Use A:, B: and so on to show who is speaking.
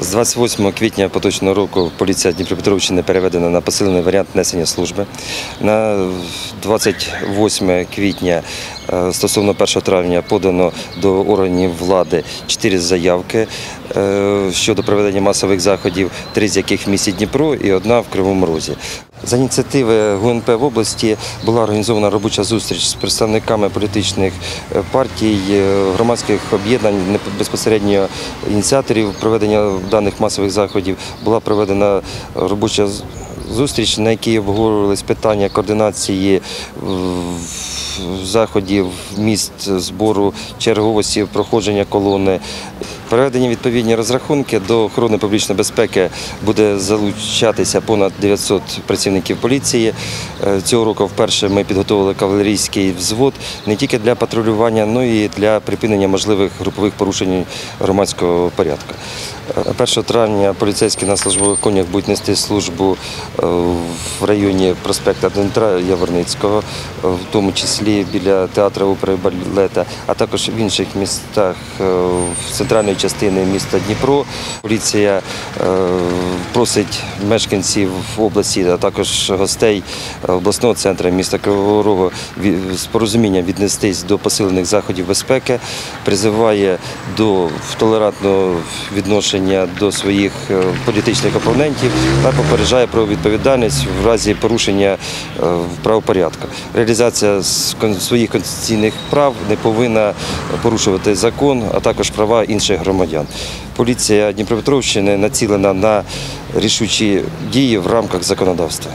A: З 28 квітня поточного року поліція Дніпропетровщини переведена на посилений варіант несення служби. На 28 квітня стосовно 1 травня подано до органів влади 4 заявки е, щодо проведення масових заходів, три з яких в місті Дніпро і одна в Кривому Розі. За ініціативи ГУНП в області була організована робоча зустріч з представниками політичних е, партій, е, громадських об'єднань, безпосередньо ініціаторів проведення даних масових заходів. Була проведена робоча зустріч, на якій обговорювалися питання координації е, заходів, міст збору черговості, проходження колони. Проведені відповідні розрахунки до охорони публічної безпеки буде залучатися понад 900 працівників поліції. Е, Цього року вперше ми підготовили кавалерійський взвод не тільки для патрулювання, але й для припинення можливих групових порушень громадського порядку. Е, 1 травня поліцейські на службових конях будуть нести службу е, в районі проспекта Дмитра Яворницького, е, в тому числі біля театру опери балета, а також в інших містах е, в центральної частини міста Дніпро. Поліція е, просить мешканців області, а також гостей обласного центру міста Кривого Рогу з порозумінням віднестись до посилених заходів безпеки, призиває до толерантного відношення до своїх е, політичних опонентів та попереджає про відповідальність в разі порушення е, правопорядку. Реалізація своїх конституційних прав не повинна порушувати закон, а також права інших громадян. Поліція Дніпропетровщини націлена на рішучі дії в рамках законодавства.